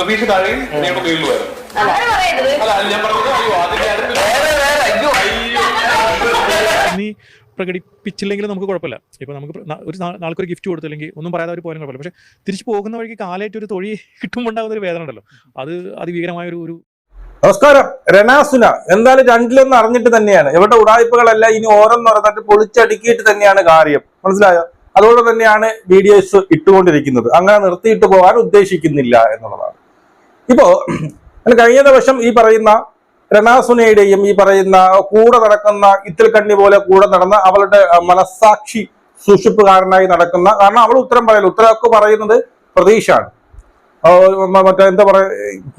പ്രതീക്ഷ താഴെയും രേണു മേളിലുമായിരുന്നു അല്ല ഞാൻ പറഞ്ഞത് അയ്യോ അതിന്റെ അടുത്ത് നമുക്ക് കുഴപ്പമില്ല. ഇപ്പോൾ നമുക്ക് ഒരു നാൾക്കൊരു ഗിഫ്റ്റ് കൊടുത്തില്ലെങ്കിൽ ഒന്നും പറയാതെ അവർ പോയാലും കുഴപ്പമില്ല പക്ഷേ തിരിച്ചു പോകുന്ന വഴിക്ക് കാലായിട്ട് ഒരു തൊഴി കിട്ടുമ്പോൾ ഉണ്ടാകുന്ന ഒരു വേദന ഉണ്ടല്ലോ. അത് അതിഭീകരമായ ഒരു ഒരു നമസ്കാരം. രണാസുന എന്തായാലും രണ്ടിലൊന്നും അറിഞ്ഞിട്ട് തന്നെയാണ്. ഇവരുടെ ഉടായ്പകളെല്ലാം ഇനി ഓരോന്നോരോന്നിട്ട് പൊളിച്ചടുക്കിയിട്ട് തന്നെയാണ് കാര്യം. മനസ്സിലായോ? അതുകൊണ്ട് തന്നെയാണ് വീഡിയോസ് ഇട്ടുകൊണ്ടിരിക്കുന്നത്. അങ്ങനെ നിർത്തിയിട്ട് പോകാൻ ഉദ്ദേശിക്കുന്നില്ല എന്നുള്ളതാണ്. ഇപ്പോ അതിന് കഴിഞ്ഞ ദിവസം ഈ പറയുന്ന രണാസുനയുടെയും ഈ പറയുന്ന കൂടെ നടക്കുന്ന ഇത്തിൽ കണ്ണി പോലെ കൂടെ നടന്ന അവളുടെ മനസ്സാക്ഷി സൂക്ഷിപ്പുകാരനായി നടക്കുന്ന കാരണം അവൾ ഉത്തരം പറയില്ല ഉത്തരമൊക്കെ പറയുന്നത് പ്രതീക്ഷയാണ്. മറ്റേ എന്താ പറയാ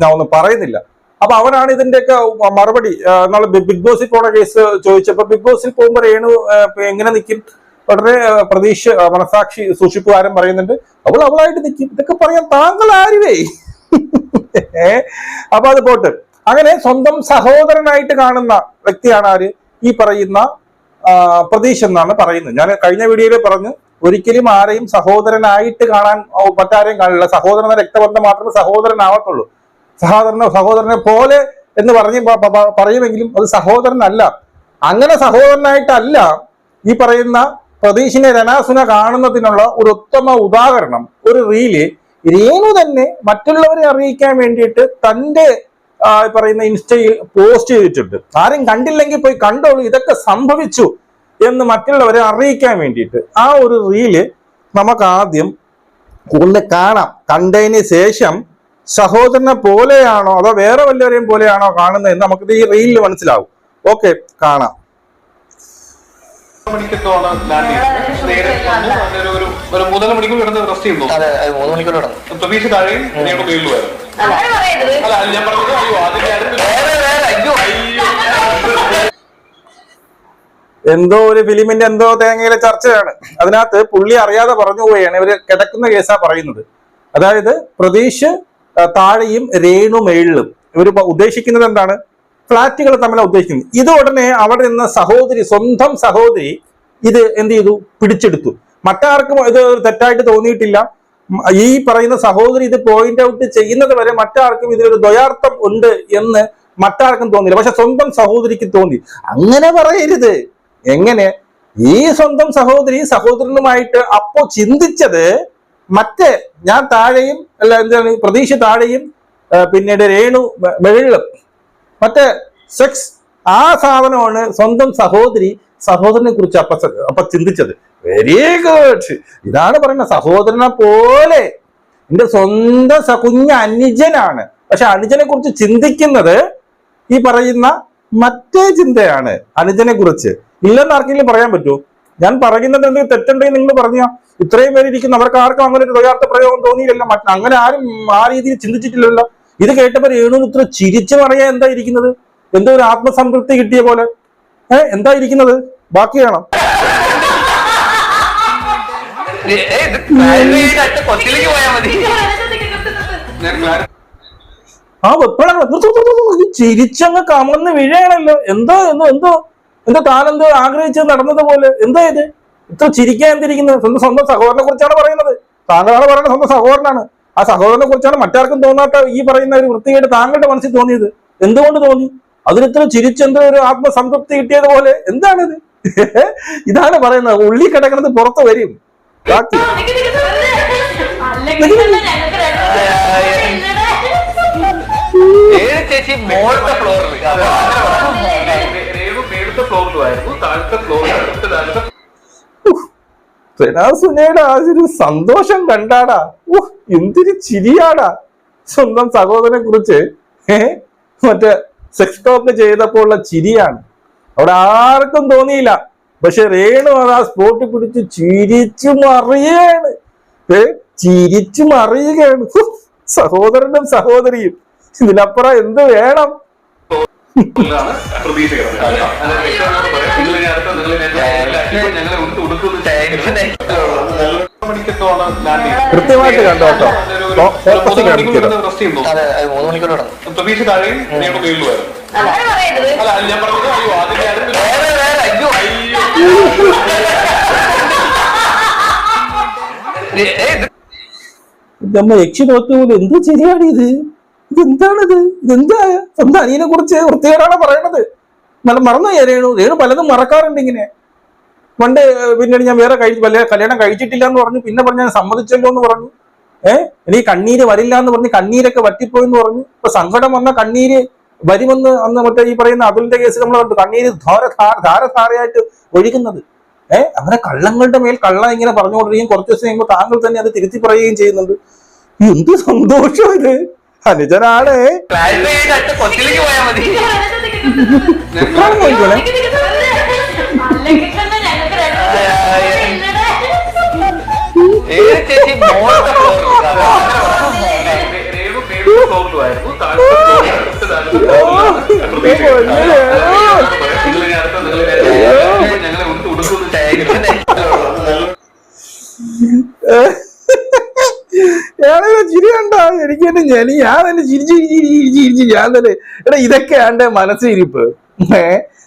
ഞാൻ ഒന്നും പറയുന്നില്ല. അപ്പൊ അവനാണ് ഇതിന്റെയൊക്കെ മറുപടി എന്നാൽ ബിഗ് ബോസിൽ പോണ കേസ് ചോദിച്ചപ്പോ ബിഗ് ബോസിൽ പോകുമ്പോ രേണു എങ്ങനെ നിൽക്കും വളരെ പ്രതീക്ഷ മനസാക്ഷി സൂക്ഷിപ്പുകാരൻ പറയുന്നുണ്ട് അവൾ അവളായിട്ട് നിൽക്കും ഇതൊക്കെ പറയാൻ താങ്കൾ ആരുവേ? അപ്പൊ അത് പോട്ട്. അങ്ങനെ സ്വന്തം സഹോദരനായിട്ട് കാണുന്ന വ്യക്തിയാണ് ആര്? ഈ പറയുന്ന പ്രതീഷ് എന്നാണ് പറയുന്നത്. ഞാൻ കഴിഞ്ഞ വീഡിയോയിൽ പറഞ്ഞു ഒരിക്കലും ആരെയും സഹോദരനായിട്ട് കാണാൻ മറ്റാരെയും കാണില്ല. സഹോദരൻ രക്തബന്ധം മാത്രമേ സഹോദരനാവത്തുള്ളൂ. സഹോദരനെ സഹോദരനെ പോലെ എന്ന് പറഞ്ഞ് പറയുമെങ്കിലും അത് സഹോദരനല്ല. അങ്ങനെ സഹോദരനായിട്ടല്ല ഈ പറയുന്ന പ്രതീഷിനെ രനാസുന കാണുന്നതിനുള്ള ഒരു ഉത്തമ ഉദാഹരണം ഒരു റീൽ രേണു തന്നെ മറ്റുള്ളവരെ അറിയിക്കാൻ വേണ്ടിയിട്ട് തന്റെ പറയുന്ന ഇൻസ്റ്റയിൽ പോസ്റ്റ് ചെയ്തിട്ടുണ്ട്. ആരും കണ്ടില്ലെങ്കിൽ പോയി കണ്ടോളൂ ഇതൊക്കെ സംഭവിച്ചു എന്ന് മറ്റുള്ളവരെ അറിയിക്കാൻ വേണ്ടിയിട്ട്. ആ ഒരു റീൽ നമുക്ക് ആദ്യം കൂടുതൽ കാണാം. കണ്ടതിന് ശേഷം സഹോദരനെ പോലെയാണോ അതോ വേറെ വല്ലവരെയും പോലെയാണോ കാണുന്നത് നമുക്ക് ഈ റീലിൽ മനസ്സിലാവും. ഓക്കെ കാണാം. മണിക്കെത്തോണ് ലാൻഡ് ചെയ്തത് നേരെ വന്നു അതിനൊരു ഒരു ഒരു മൂന്നര മണിക്കൂർ കിടന്ന് റെസ്റ്റ് ചെയ്യുന്നു. അതെ അത് മൂന്ന് മണിക്കൂർ കിടന്നു. പ്രതീക്ഷ താഴെയും അല്ല അത് ഞാൻ പറഞ്ഞത് അയ്യോ അതിന്റെ അടുത്ത് എന്തോ ഒരു ഫിലിമിന്റെ എന്തോ തേങ്ങയിലെ ചർച്ചയാണ്. അതിനകത്ത് പുള്ളി അറിയാതെ പറഞ്ഞു പോവുകയാണ്. ഇവർ കിടക്കുന്ന കേസാ പറയുന്നത്. അതായത് പ്രതീഷ് താഴെയും രേണു മേളിലും. ഇവർ ഉദ്ദേശിക്കുന്നത് എന്താണ്? ഫ്ലാറ്റുകൾ തമ്മിലാണ് ഉദ്ദേശിക്കുന്നത്. ഇത് ഉടനെ അവിടെ നിന്ന സഹോദരി സ്വന്തം സഹോദരി ഇത് എന്ത് ചെയ്തു? പിടിച്ചെടുത്തു. മറ്റാർക്കും ഇത് തെറ്റായിട്ട് തോന്നിയിട്ടില്ല. ഈ പറയുന്ന സഹോദരി ഇത് പോയിന്റ് ഔട്ട് ചെയ്യുന്നത് വരെ മറ്റാർക്കും ഇതിലൊരു ദ്വയാർത്ഥം ഉണ്ട് എന്ന് മറ്റാർക്കും തോന്നിയില്ല. പക്ഷെ സ്വന്തം സഹോദരിക്ക് തോന്നി. അങ്ങനെ പറയരുത്. എങ്ങനെ? ഈ സ്വന്തം സഹോദരി സഹോദരനുമായിട്ട് അപ്പോ ചിന്തിച്ചത് മറ്റേ ഞാൻ താഴെയും അല്ല എന്താണ് പ്രതീക്ഷ താഴെയും പിന്നീട് രേണു മെ- മേളിലും മറ്റേ സെക്സ് ആ സാധനമാണ് സ്വന്തം സഹോദരി സഹോദരനെ കുറിച്ച് അപ്പ അപ്പൊ ചിന്തിച്ചത്. വെരി ഗുഡ് ഇതാണ് പറയുന്നത് സഹോദരനെ പോലെ. എന്റെ സ്വന്തം കുഞ്ഞ അനുജനാണ്. പക്ഷെ അനുജനെ കുറിച്ച് ചിന്തിക്കുന്നത് ഈ പറയുന്ന മറ്റേ ചിന്തയാണ് അനുജനെ കുറിച്ച്. ഇല്ലെന്ന് ആർക്കെങ്കിലും പറയാൻ പറ്റൂ? ഞാൻ പറയുന്നത് എന്തെങ്കിലും തെറ്റുണ്ടെങ്കിൽ നിങ്ങൾ പറഞ്ഞോ. ഇത്രയും പേര് ഇരിക്കുന്നു അവർക്ക് ആർക്കും അങ്ങനെ ഒരു യഥാർത്ഥ പ്രയോഗം തോന്നിയില്ലല്ലോ. അങ്ങനെ ആരും ആ രീതിയിൽ ചിന്തിച്ചിട്ടില്ലല്ലോ. ഇത് കേട്ടപ്പോൾ രേണുമിത്ര ചിരിച്ചു പറയാ എന്താ ഇരിക്കുന്നത്? എന്തോ ഒരു ആത്മസംതൃപ്തി കിട്ടിയ പോലെ. ഏ എന്താ ഇരിക്കുന്നത്? ബാക്കി ക്ലാരി- ആ വെപ്പഴാണ് ചിരിച്ചങ്ങ് കമന്ന് വീഴണല്ലോ. എന്തോ എന്തോ എന്തോ. എന്തോ താനെന്തോ ആഗ്രഹിച്ചത് നടന്നത് പോലെ. എന്താ ഇത്? ഇത്ര ചിരിക്കാൻ എന്തിരിക്കുന്നത്? സ്വന്തം സ്വന്തം സഹോദരനെ കുറിച്ചാണ് പറയുന്നത്. താങ്കളാണ് പറയുന്നത് സ്വന്തം സഹോദരനാണ്. ആ സഹോദരനെ കുറിച്ചാണ് മറ്റാർക്കും തോന്നാത്ത ഈ പറയുന്ന ഒരു വൃത്തിയായിട്ട് താങ്കളുടെ മനസ്സിൽ തോന്നിയത്? എന്തുകൊണ്ട് തോന്നി? അതിലിത്ര ചിരിച്ചെന്തോ ഒരു ആത്മസംതൃപ്തി കിട്ടിയത് പോലെ? എന്താണിത്? ഇതാണ് പറയുന്നത്. ഉള്ളി കിടക്കുന്നത് പുറത്ത് വരും. ബാക്കി. ചേച്ചി മോളത്തെ ഫ്ലോറിൽ ഫ്ലോറിലുമായിരുന്നു താഴത്തെ ഫ്ലോറിൽ താഴത്തെ സുനയുടെ ആ ഒരു സന്തോഷം കണ്ടാടാ. ഓ എന്തൊരു ചിരിയാടാ. സ്വന്തം സഹോദരനെ കുറിച്ച് ഏ മറ്റേ സെക്സ് ടോക്ക് ചെയ്തപ്പോൾ ഉള്ള ചിരിയാണ്. അവിടെ ആർക്കും തോന്നിയില്ല. പക്ഷെ രേണു അത് ആ സ്പോട്ടിൽ പിടിച്ച് ചിരിച്ചു മറിയാണ് ഏ ചിരിച്ചു മറിയുകയാണ് സഹോദരനും സഹോദരിയും. ഇതിനപ്പുറം എന്ത് വേണം? കൃത്യമായിട്ട് കണ്ടോ കേട്ടോ? ഫോക്കസ് കാണിക്കരുത് പ്രതീക്ഷ താഴെയും അല്ല അത് ഞാൻ പറഞ്ഞത് അയ്യോ അതിന്റെ അടുത്ത് വേറെ വേറെ അയ്യോ. അയ്യോ. ഏയ് ഇത് നമ്മ യക്ഷി തോറ്റ എന്ത് ശരിയാണ് ഇത് ഇതെന്താണിത്? ഇതെന്താ? സ്വന്തം അനിയനെ കുറിച്ച് വൃത്തികേടാണ് പറയണത്. നല്ല മറന്നു പോയി രേണു. രേണു പലതും മറക്കാറുണ്ട് ഇങ്ങനെ. പണ്ട് പിന്നീട് ഞാൻ വേറെ കഴി വല്ല കല്യാണം കഴിച്ചിട്ടില്ല എന്ന് പറഞ്ഞു. പിന്നെ പറഞ്ഞു ഞാൻ സമ്മതിച്ചല്ലോ എന്ന് പറഞ്ഞു. ഏഹ് എനിക്ക് കണ്ണീര് വരില്ല എന്ന് പറഞ്ഞ് കണ്ണീരൊക്കെ വറ്റിപ്പോയി എന്ന് പറഞ്ഞു. ഇപ്പൊ സങ്കടം വന്ന കണ്ണീര് വരുമെന്ന് അന്ന് മറ്റേ ഈ പറയുന്ന അതുലിന്റെ കേസ് നമ്മൾ കണ്ടു. കണ്ണീര് ധാര- ധാരധാരയായിട്ട് ഒഴുകുന്നത്. ഏഹ് അങ്ങനെ കള്ളങ്ങളുടെ മേൽ കള്ളം ഇങ്ങനെ പറഞ്ഞുകൊണ്ടിരിക്കുകയും കുറച്ച് ദിവസം കഴിയുമ്പോൾ താങ്കൾ തന്നെ അത് തിരുത്തി പറയുകയും ചെയ്യുന്നുണ്ട്. എന്ത് സന്തോഷം ഇത്. അനുജനാണ് ക്ലാരിഫൈ ചെയ്ത് അടുത്ത പോയാൽ മതി കാണാൻ നോക്കിക്കോളെ അല്ലെങ്കിൽ തന്നെ ഞങ്ങൾക്ക് രണ്ടുപേരും ഏത് ചേച്ചി മോളത്തെ floor ൽ ഇരിക്കാതെ. രേണു മേളിൽ ഫ്ലോറിലുമായിരുന്നു താഴത്തെ ഫ്ലോറിൽ താഴത്തെ ഫ്ലോറിലാണ് പ്രതീക്ഷിക്കുന്നത് നിങ്ങൾ ഇനി അടുത്ത നിങ്ങൾ ഇനി ഞങ്ങളെ ഒന്ന് ഉടുക്കുന്നു കണ്ട എനിക്ക് എന്നെ ഞാൻ ഞാൻ തന്നെ ചിരിച്ച് ചിരിച്ച് ഞാൻ തന്നെ എടാ ഇതൊക്കെയാണ് മനസ്സിരിപ്പ്. ഏ?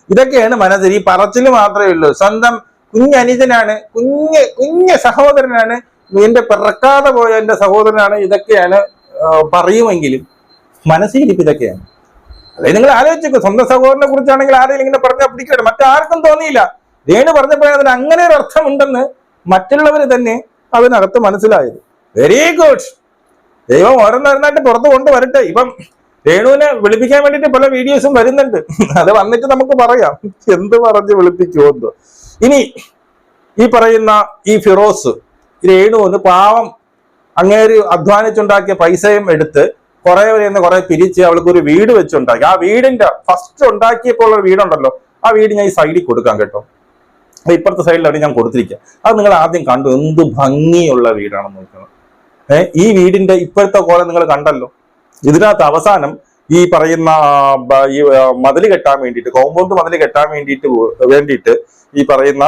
ഇതൊക്കെയാണ് മനസ്സിൽ ഈ പറച്ചിൽ മാത്രമേ ഉള്ളൂ. സ്വന്തം കുഞ്ഞനുജനാണ് കുഞ്ഞ് കുഞ്ഞ് സഹോദരനാണ് എന്റെ പിറക്കാതെ പോയ എന്റെ സഹോദരനാണ് ഇതൊക്കെയാണ് ആ, പറയുമെങ്കിലും മനസ്സിരിപ്പ് ഇതൊക്കെയാണ്. അതായത് നിങ്ങൾ ആലോചിച്ചു സ്വന്തം സഹോദരനെ കുറിച്ചാണെങ്കിൽ ആരെങ്കിലും ഇങ്ങനെ പറഞ്ഞാൽ പിടിക്കട്ടെ. മറ്റാർക്കും തോന്നിയില്ല. രേണു പറഞ്ഞപ്പോഴേ അതിന് അങ്ങനെ ഒരു അർത്ഥമുണ്ടെന്ന് മറ്റുള്ളവർ തന്നെ അതിനകത്ത് മനസ്സിലായത്. വെരി ഗുഡ് ദൈവം ഓരോന്നോരോന്നായിട്ട് പുറത്ത് കൊണ്ടുവരട്ടെ. ഇപ്പം രേണുവിനെ വിളിപ്പിക്കാൻ വേണ്ടിയിട്ട് പല വീഡിയോസും വരുന്നുണ്ട്. അത് വന്നിട്ട് നമുക്ക് പറയാം. എന്ത് പറഞ്ഞ് വിളിപ്പിക്കുമെന്ന്. ഇനി ഈ പറയുന്ന ഈ ഫിറോസ് രേണുവിന് പാവം അങ്ങേര് അധ്വാനിച്ചുണ്ടാക്കിയ പൈസയും എടുത്ത് കുറെ നിന്ന് കുറെ പിരിച്ച് അവൾക്ക് ഒരു വീട് വെച്ചുണ്ടാക്കി. ആ വീടിന്റെ ഫസ്റ്റ് ഉണ്ടാക്കിയപ്പോൾ ഉള്ള വീടുണ്ടല്ലോ. ആ വീട് ഞാൻ ഈ സൈഡിൽ കൊടുക്കാം കേട്ടോ. ഇപ്പുറത്തെ അവിടെ ഞാൻ കൊടുത്തിരിക്കാം. അത് നിങ്ങൾ ആദ്യം കണ്ടു. എന്ത് ഭംഗിയുള്ള വീടാണെന്ന് നോക്കണം. ഏഹ് ഈ വീടിന്റെ ഇപ്പോഴത്തെ കോലം നിങ്ങൾ കണ്ടല്ലോ. ഇതിനകത്ത് അവസാനം ഈ പറയുന്ന ഈ മതിൽ കെട്ടാൻ വേണ്ടിയിട്ട് കോമ്പൗണ്ട് മതിൽ കെട്ടാൻ വേണ്ടിയിട്ട് വേണ്ടിയിട്ട് ഈ പറയുന്ന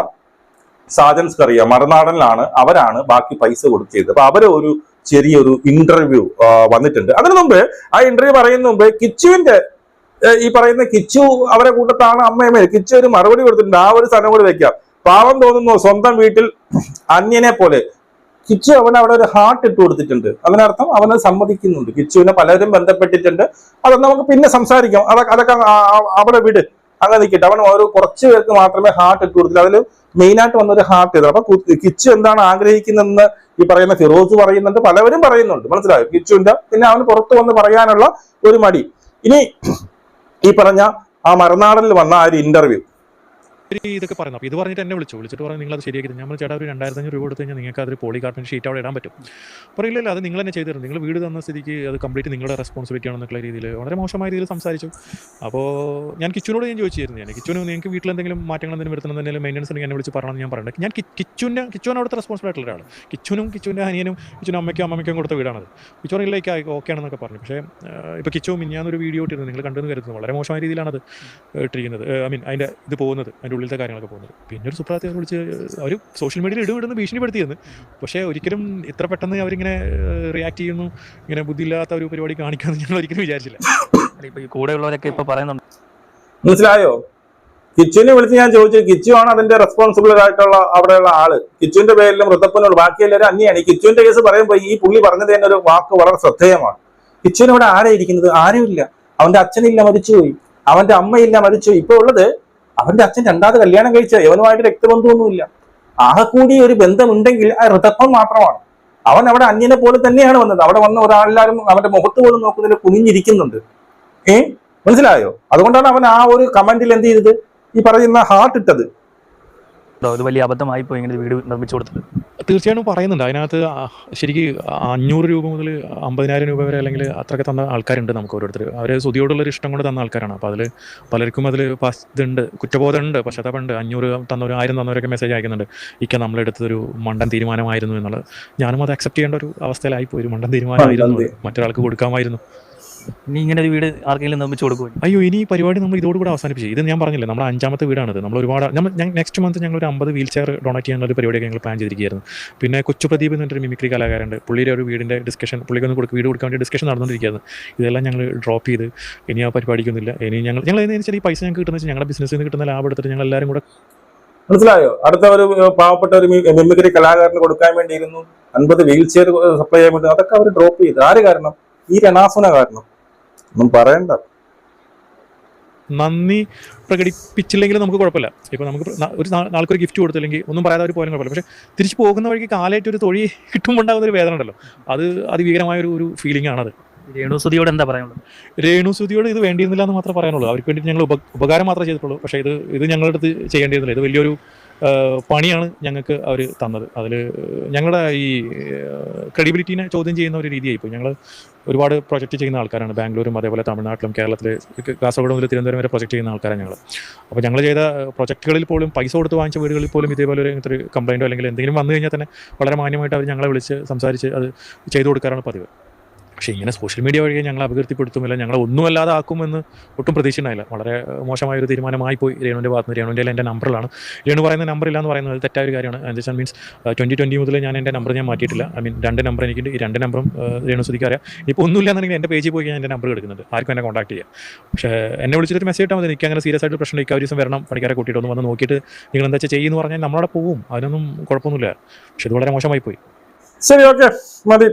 സാജൻസ് കറിയ മറുനാടനിലാണ് അവരാണ് ബാക്കി പൈസ കൊടുത്തത് അപ്പൊ അവരെ ഒരു ചെറിയൊരു ഇന്റർവ്യൂ വന്നിട്ടുണ്ട്. അതിനു മുമ്പ് ആ ഇന്റർവ്യൂ പറയുന്ന മുമ്പ് കിച്ചുവിന്റെ ഈ പറയുന്ന കിച്ചു അവരെ കൂട്ടത്താണ് അമ്മയമ്മ കിച്ചു ഒരു മറുപടി കൊടുത്തിട്ടുണ്ട്. ആ ഒരു സ്ഥലം കൂടി വെക്കാം. പാവം തോന്നുന്നു സ്വന്തം വീട്ടിൽ അന്യനെ പോലെ കിച്ചു അവൻ അവിടെ ഒരു ഹാർട്ട് ഇട്ട് കൊടുത്തിട്ടുണ്ട്. അതിനർത്ഥം അവനെ സമ്മതിക്കുന്നുണ്ട്. കിച്ചുവിനെ പലരും ബന്ധപ്പെട്ടിട്ടുണ്ട്. അത് നമുക്ക് പിന്നെ സംസാരിക്കാം. അതൊക്കെ അതൊക്കെ അവിടെ വിട്. അങ്ങനെ നിൽക്കട്ടെ അവൻ ഓരോ കുറച്ച് പേർക്ക് മാത്രമേ ഹാർട്ട് ഇട്ട് കൊടുത്തില്ല. അതിൽ മെയിൻ ആയിട്ട് വന്നൊരു ഹാർട്ട് ചെയ്തത് അപ്പൊ കിച്ചു എന്താണ് ആഗ്രഹിക്കുന്നതെന്ന് ഈ പറയുന്ന ഫിറോസ് പറയുന്നുണ്ട്. പലവരും പറയുന്നുണ്ട്. മനസ്സിലായോ? കിച്ചുവിന്റെ പിന്നെ അവന് പുറത്തു വന്ന് പറയാനുള്ള ഒരു മടി. ഇനി ഈ പറഞ്ഞ ആ മറുനാടനിൽ വന്ന ആ ഒരു ഇന്റർവ്യൂ ഇതൊക്കെ പറയുന്നത് അപ്പോൾ ഇത് പറഞ്ഞിട്ട് എന്നെ വിളിച്ചു. വിളിച്ചിട്ട് പറഞ്ഞു നിങ്ങൾ അത് ശരിയാക്കി നമ്മൾ ചേട്ടാ ഒരു രണ്ടായിരത്തി അഞ്ഞൂറ് രൂപ കൊടുത്തു കഴിഞ്ഞാൽ നിങ്ങൾക്ക് അതൊരു പോളി കാർട്ടൺ ഷീറ്റ് അവിടെ ഇടാൻ പറ്റും. പറയില്ലല്ലോ അത് നിങ്ങൾ തന്നെ ചെയ്തു തരും നിങ്ങൾ വീട് തന്ന സ്ഥിതിക്ക് അത് കംപ്ലീറ്റ് നിങ്ങളുടെ റെസ്പോൺസിബിലിറ്റി ആണെന്നുള്ള രീതിയിൽ വളരെ മോശമായ രീതിയിൽ സംസാരിച്ചു. അപ്പോൾ ഞാൻ കിച്ചുനോട് ഞാൻ ചോദിച്ചിരുന്നു. ഞാൻ കിച്ചുന് നിങ്ങൾക്ക് വീട്ടിൽ എന്തെങ്കിലും മാറ്റങ്ങൾ എന്തെങ്കിലും വരുത്തണം എന്തെങ്കിലും മെയിന്റനൻസ് എന്നെ വിളിച്ച് പറയണമെന്ന് ഞാൻ പറയുന്നത് ഞാൻ കിച്ചുവിന്റെ കിച്ചുവിന് അവിടുത്തെ റെസ്പോൺസിബിൾ ആയിട്ടുള്ള ഒരാൾ കിച്ചുനും കിച്ചുവിന്റെ അനിയനും കിച്ചുനും അമ്മയ്ക്കും അമ്മയ്ക്കും കൊടുത്ത വീടാണത്. കിച്ചു പറഞ്ഞില്ലേക്ക് ഓക്കെ ആണെന്നൊക്കെ പറഞ്ഞു. പക്ഷേ ഇപ്പോൾ കിച്ചു മിഞ്ഞാന്നൊരു വീഡിയോ ഇട്ടിരുന്നു. നിങ്ങൾ കണ്ടെന്ന് കരുതുന്നു. വളരെ മോശമായ രീതിയിലാണ് അത് ഇട്ടിരിക്കുന്നത്. ഐ മീൻ അതിന്റെ ഇത് പോകുന്നത് അതിന്റെ ഉള്ളിലത്തെ കാര്യങ്ങളൊക്കെ പോകുന്നത്. പിന്നെ ഒരു സുപ്രാത്തി അവർ വിളിച്ച് അവർ സോഷ്യൽ മീഡിയയിൽ ഇടും ഇടുന്ന് ഭീഷണിപ്പെടുത്തിയെന്ന്. പക്ഷേ ഒരിക്കലും ഇത്ര പെട്ടെന്ന് അവരിങ്ങനെ റിയാക്ട് ചെയ്യുന്നു ഇങ്ങനെ ബുദ്ധിയില്ലാത്ത ഒരു പരിപാടി കാണിക്കാമെന്ന് ഞങ്ങൾ ഒരിക്കലും വിചാരിച്ചില്ല. ഈ കൂടെയുള്ളവരൊക്കെ ഇപ്പൊ പറയുന്നുണ്ട്. മനസ്സിലായോ? കിച്ചുവിനെ വിളിച്ച് ഞാൻ ചോദിച്ചു കിച്ചു ആണ് അതിന്റെ റെസ്പോൺസിബിൾ ആയിട്ടുള്ള അവിടെയുള്ള ആൾ. കിച്ചുവിന്റെ പേരിലും ഋതപ്പനുള്ള ബാക്കി എല്ലാവരും അന്യാണ് ഈ കിച്ചുവിന്റെ കേസ് പറയുമ്പോൾ ഈ പുള്ളി പറഞ്ഞത് തന്നെ ഒരു വാക്ക് വളരെ ശ്രദ്ധേയമാണ്. കിച്ചുവിന് ഇവിടെ ആരായിരിക്കുന്നത് ആരുമില്ല. അവന്റെ അച്ഛനില്ല മരിച്ചുപോയി. അവന്റെ അമ്മയില്ല മരിച്ചു ഇപ്പൊ ഉള്ളത് അവന്റെ അച്ഛൻ രണ്ടാമത് കല്യാണം കഴിച്ച യവനുമായിട്ട് രക്തബന്ധമൊന്നുമില്ല. ആകെ കൂടി ഒരു ബന്ധമുണ്ടെങ്കിൽ ആ ഋതത്വം മാത്രമാണ്. അവൻ അവിടെ അന്യനെ പോലെ തന്നെയാണ് വന്നത്. അവിടെ വന്ന ഒരാളെല്ലാരും അവന്റെ മുഖത്ത് പോലും നോക്കുന്നതിൽ കുനിഞ്ഞിരിക്കുന്നുണ്ട്. ഏ? മനസ്സിലായോ? അതുകൊണ്ടാണ് അവൻ ആ ഒരു കമന്റിൽ എന്ത് ചെയ്തത്? ഈ പറയുന്ന ഹാർട്ട് ഇട്ടത്? ഇത് വലിയ അബദ്ധമായി പോയി ഇങ്ങനെ വീട് നിർമ്മിച്ചു കൊടുത്തത്. തീർച്ചയായിട്ടും പറയുന്നുണ്ട്. അതിനകത്ത് ശരിക്കും അഞ്ഞൂറ് രൂപ മുതൽ അമ്പതിനായിരം രൂപ വരെ അല്ലെങ്കിൽ അത്രയൊക്കെ തന്ന ആൾക്കാരുണ്ട് നമുക്ക് ഓരോരുത്തർ അവർ സുതിയോടുള്ളൊരു ഇഷ്ടം കൊണ്ട് തന്ന ആൾക്കാരാണ്. അപ്പോൾ അതിൽ പലർക്കും അതിൽ ഉണ്ട്, ഇതുണ്ട്. കുറ്റബോധമുണ്ട് പശ്ചാത്തലമുണ്ട്. അഞ്ഞൂറ് തന്നവർ ആയിരം തന്നവരൊക്കെ മെസ്സേജ് അയക്കുന്നുണ്ട്. ഇക്ക നമ്മളെടുത്തൊരു മണ്ടൻ തീരുമാനമായിരുന്നു എന്നുള്ളത്. ഞാനും അത് അക്സെപ്റ്റ് ചെയ്യേണ്ട ഒരു അവസ്ഥയിലായിപ്പോയി ഒരു മണ്ടൻ തീരുമാനമായിരുന്നു. മറ്റൊരാൾക്ക് കൊടുക്കാമായിരുന്നു. ഇനി ഇങ്ങനെ ഒരു വീട് ആർക്കെങ്കിലും നിർമ്മിച്ചു കൊടുക്കുവോ? അയ്യോ ഇനി ഈ പരിപാടി നമ്മൾ ഇതോടുകൂടി അവസാനിപ്പിച്ചു. ഇത് ഞാൻ പറഞ്ഞില്ലേ നമ്മുടെ അഞ്ചാമത്തെ വീടാണിത്. നമ്മൾ ഒരുപാട് നമ്മൾ ഞാൻ നെക്സ്റ്റ് മന്ത് ഞങ്ങൾ ഒരു അമ്പത് വീൽ ചെയർ ഡൊണേറ്റ് ചെയ്യാനുള്ള ഒരു പരിപാടിയൊക്കെ ഞങ്ങൾ പ്ലാൻ ചെയ്തിരിക്കുകയായിരുന്നു. പിന്നെ കൊച്ചു പ്രദീപ് എന്ന് പറഞ്ഞൊരു മിമിക്രി കലാകാരുണ്ട് പുള്ളിയുടെ ഒരു വീടിന്റെ ഡിസ്കഷൻ പുള്ളിക്ക് ഒന്ന് കൊടുക്കുക വീട് കൊടുക്കാൻ വേണ്ടി ഡിസ്കഷൻ നടന്നുകൊണ്ടിരിക്കുകയായിരുന്നു ഇതെല്ലാം ഞങ്ങൾ ഡ്രോപ്പ് ചെയ്ത് ഇനി ആ പരിപാടിക്കൊന്നുമില്ല. ഇനി ഞങ്ങൾ ഞങ്ങൾ എന്ന് വെച്ചാൽ ഈ പൈസ ഞങ്ങൾക്ക് കിട്ടുന്ന വെച്ചാൽ ഞങ്ങളുടെ ബിസിനസ്സിൽ നിന്ന് കിട്ടുന്ന ലാഭം എടുത്തിട്ട് ഞങ്ങൾ എല്ലാവരും കൂടെ മനസ്സിലായോ? അടുത്ത ഒരു പാവപ്പെട്ട ഒരു മിമിക്രി കലാകാരന് കൊടുക്കാൻ വേണ്ടിയിരുന്നു അൻപത് വീൽ ചെയർ സപ്ലൈ ചെയ്യാൻ വേണ്ടി. അതൊക്കെ അവർ ഡ്രോപ്പ് ചെയ്തു. ആര് കാരണം? ഈ രണാസുന കാരണം. ഒന്നും പറയണ്ട. നന്ദി പ്രകടിപ്പിച്ചില്ലെങ്കിൽ നമുക്ക് കുഴപ്പമില്ല. ഇപ്പോൾ നമുക്ക് ഒരു നാൾക്കൊരു ഗിഫ്റ്റ് കൊടുത്തില്ലെങ്കിൽ ഒന്നും പറയാതെ അവർ പോലും കുഴപ്പമില്ല. പക്ഷേ തിരിച്ചു പോകുന്ന വഴിക്ക് കാലായിട്ട് ഒരു തൊഴി കിട്ടുമ്പോൾ ഉണ്ടാകുന്ന ഒരു വേദന ഉണ്ടല്ലോ. അത് അതിഭീകരമായ ഒരു ഒരു ഫീലിംഗ് ആണത്. രേണുസുതിയോട് എന്താ പറയാനുള്ളത്? രേണുസുതിയോട് ഇത് വേണ്ടിയിരുന്നില്ല എന്ന് മാത്രമേ പറയാനുള്ളൂ. അവർക്ക് വേണ്ടി ഞങ്ങൾ ഉപകാരം മാത്രമേ ചെയ്തിട്ടുള്ളൂ. പക്ഷേ ഇത് ഇത് ഞങ്ങളുടെ അടുത്ത് ചെയ്യേണ്ടിയിരുന്നില്ല. ഇത് വലിയൊരു പണിയാണ് ഞങ്ങൾക്ക് അവർ തന്നത്. അതിൽ ഞങ്ങളുടെ ഈ ക്രെഡിബിലിറ്റീനെ ചോദ്യം ചെയ്യുന്ന ഒരു രീതിയായിപ്പോൾ ഞങ്ങൾ ഒരുപാട് പ്രൊജക്റ്റ് ചെയ്യുന്ന ആൾക്കാരാണ്. ബാംഗ്ലൂരും അതേപോലെ തമിഴ്നാട്ടിലും കേരളത്തിൽ കാസർഗോഡ് മുതൽ തിരുവനന്തപുരം വരെ പ്രൊജക്റ്റ് ചെയ്യുന്ന ആൾക്കാരാണ് ഞങ്ങൾ അപ്പോൾ ഞങ്ങൾ ചെയ്ത പ്രൊജക്റ്റുകളിൽ പോലും പൈസ കൊടുത്ത് വാങ്ങിച്ച വീടുകളിൽ പോലും ഇതേപോലെ ഒരു ഇങ്ങനത്തെ ഒരു കംപ്ലൈന്റോ അല്ലെങ്കിൽ എന്തെങ്കിലും വന്നു കഴിഞ്ഞാൽ തന്നെ വളരെ മാന്യമായിട്ട് അവർ ഞങ്ങളെ വിളിച്ച് സംസാരിച്ച് അത് ചെയ്തു കൊടുക്കാറാണ് പതിവ്. പക്ഷേ ഇങ്ങനെ സോഷ്യൽ മീഡിയ വഴി ഞങ്ങൾ അപകീർത്തിപ്പെടുത്തുമില്ല ഞങ്ങളെ ഒന്നുമല്ലാതെ ആക്കുമെന്ന് ഒട്ടും പ്രതീക്ഷയുണ്ടായില്ല വളരെ മോശമായൊരു തീരുമാനമായി പോയി രേണുവിന്റെ ഭാഗത്ത് രേണുവിന്റെ എന്റെ നമ്പറിലാണ് രേണു പറയുന്ന നമ്പർ ഇല്ല എന്ന് പറയുന്നത് തെറ്റായ ഒരു കാര്യമാണ്. അഞ്ച് മീൻസ് ട്വന്റി ട്വന്റി മുതൽ ഞാൻ എന്റെ നമ്പർ ഞാൻ മാറ്റിയിട്ടില്ല. ഐ മീൻ രണ്ട് നമ്പർ എനിക്ക് ഈ രണ്ട് നമ്പറും രേണു സുധിക്ക് അറിയാം. ഇപ്പോൾ ഒന്നുമില്ല എന്നുണ്ടെങ്കിൽ എന്റെ പേജിൽ പോയി ഞാൻ എന്റെ നമ്പർ എടുക്കുന്നത് ആർക്കും എന്നെ കോൺടാക്ട് ചെയ്യാം. പക്ഷേ എന്നെ വിളിച്ചിട്ട് മെസ്സേജ് ഇട്ടാൽ മതി. എനിക്ക് അങ്ങനെ സീരിയസ് ആയിട്ട് പ്രശ്നം ഇല്ല. ഒരു ദിവസം വരണം. പണിക്കാരെ കൂട്ടിയിട്ട് ഒന്ന് വന്ന് നോക്കിയിട്ട് നിങ്ങൾ എന്താ വെച്ചാൽ ചെയ്യുമെന്ന് പറഞ്ഞാൽ നമ്മളവിടെ പോവും. അതിനൊന്നും കുഴപ്പമൊന്നുമില്ല. പക്ഷേ ഇത് വളരെ മോശമായി പോയി. ശരി ഓക്കെ മതി.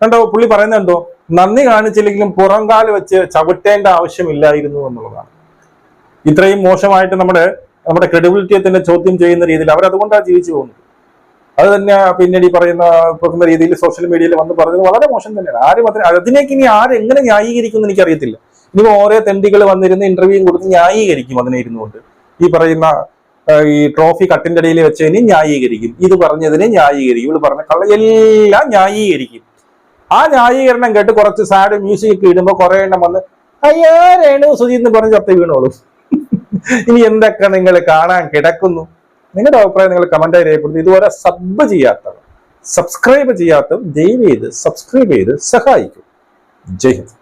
കണ്ടോ പുള്ളി പറയുന്നുണ്ടോ നന്ദി കാണിച്ചില്ലെങ്കിലും പുറംകാൽ വെച്ച് ചവിട്ടേണ്ട ആവശ്യമില്ലായിരുന്നു എന്നുള്ളതാണ്. ഇത്രയും മോശമായിട്ട് നമ്മുടെ നമ്മുടെ ക്രെഡിബിലിറ്റിയെ തന്നെ ചോദ്യം ചെയ്യുന്ന രീതിയിൽ അവരതുകൊണ്ടാണ് ജീവിച്ചു പോകുന്നത്. അത് തന്നെ പിന്നീട് ഈ പറയുന്ന പോകുന്ന രീതിയിൽ സോഷ്യൽ മീഡിയയിൽ വന്ന് പറഞ്ഞത് വളരെ മോശം തന്നെയാണ്. ആരും അതിന് അതിനേക്ക് ഇനി ആരെങ്ങനെ ന്യായീകരിക്കും എന്ന് എനിക്കറിയത്തില്ല. ഇനി ഓരോ തെണ്ടികൾ വന്നിരുന്ന് ഇന്റർവ്യൂ കൊടുത്ത് ന്യായീകരിക്കും അതിനെ ഇരുന്നുകൊണ്ട് ഈ പറയുന്ന ഈ ട്രോഫി കട്ടിന്റെ അടിയിൽ വെച്ചതിന് ന്യായീകരിക്കും. ഇത് പറഞ്ഞതിനെ ന്യായീകരിക്കും. ഇവൾ പറഞ്ഞ കള്ള എല്ലാം ന്യായീകരിക്കും. ആ ന്യായീകരണം കേട്ട് കുറച്ച് സാഡ് മ്യൂസിക് ഒക്കെ ഇടുമ്പോ കുറെ എണ്ണം വന്ന് അയ്യോ രേണു സുധി എന്ന് പറഞ്ഞ് ചത്ത വീണോളൂ. ഇനി എന്തൊക്കെ നിങ്ങൾ കാണാൻ കിടക്കുന്നു? നിങ്ങളുടെ അഭിപ്രായം നിങ്ങൾ കമന്റായി രേഖപ്പെടുത്തി. ഇതുപോലെ സബ് ചെയ്യാത്തവർ സബ്സ്ക്രൈബ് ചെയ്യാത്തവർ ദയവ് ചെയ്ത് സബ്സ്ക്രൈബ് ചെയ്ത് സഹായിക്കും. ജയ് ഹിന്ദ്.